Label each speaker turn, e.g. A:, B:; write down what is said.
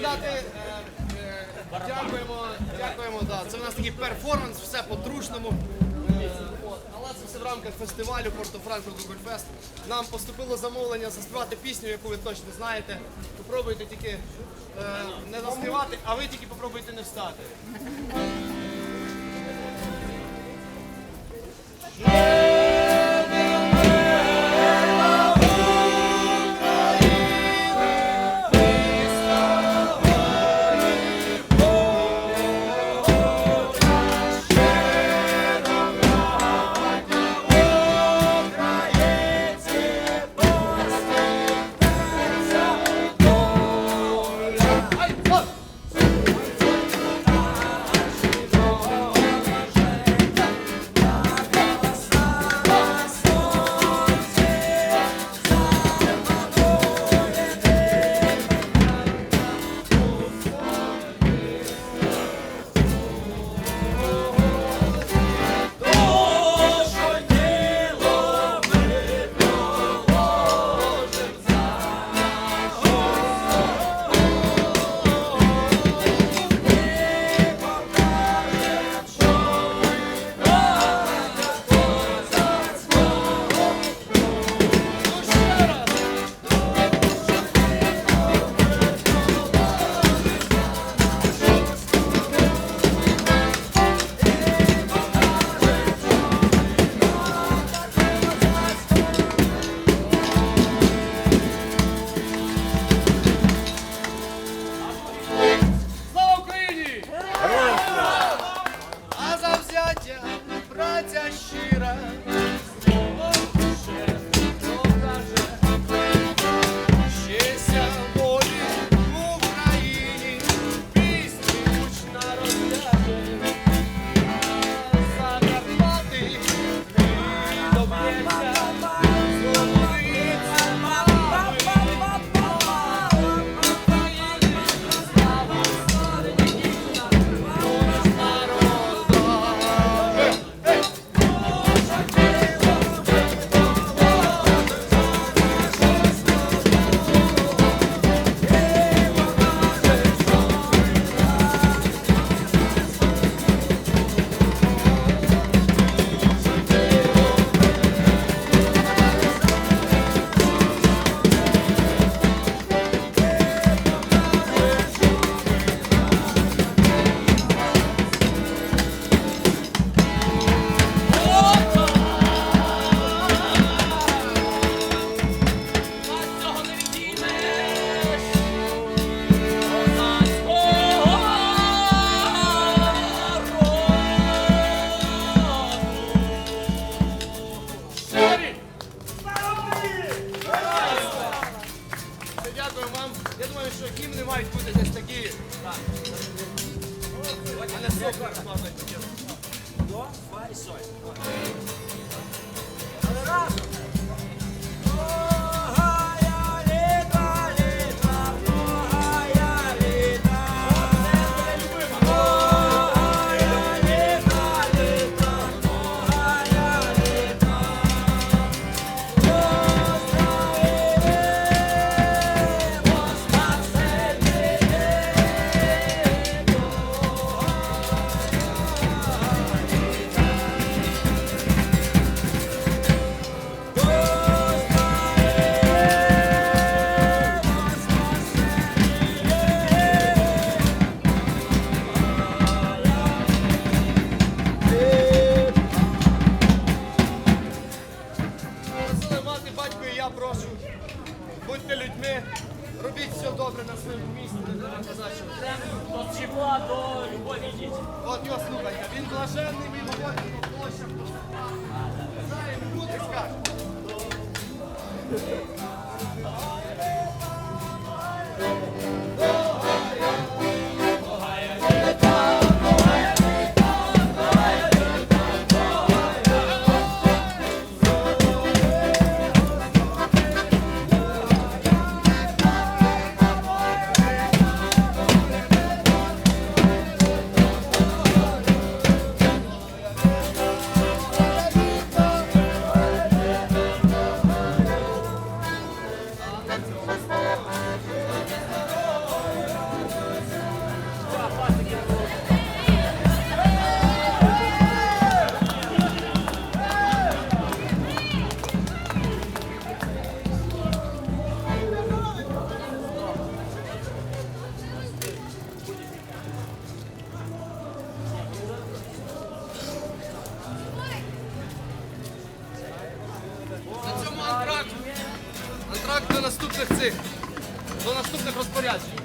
A: нагадати, е, е, дякуємо, дякуємо. Да. Це в нас такий перформанс, все по-дружному. Е. Але це все в рамках фестивалю Порто-Франко Гугольфест. Нам поступило замовлення заспівати пісню, яку ви точно знаєте. Попробуйте тільки не заспівати, а ви тільки попробуйте не встати. Olha só agora nós só. Acelerado! Я прошу. Будьте людьми, робіть все добре на своєму місці, не треба казати, що
B: От чіпла до любові йдіть.
A: От його слухайте, він блаженний, він говорить по площах. Знає, буде скаже. Наступних цих. До наступних розпоряджень.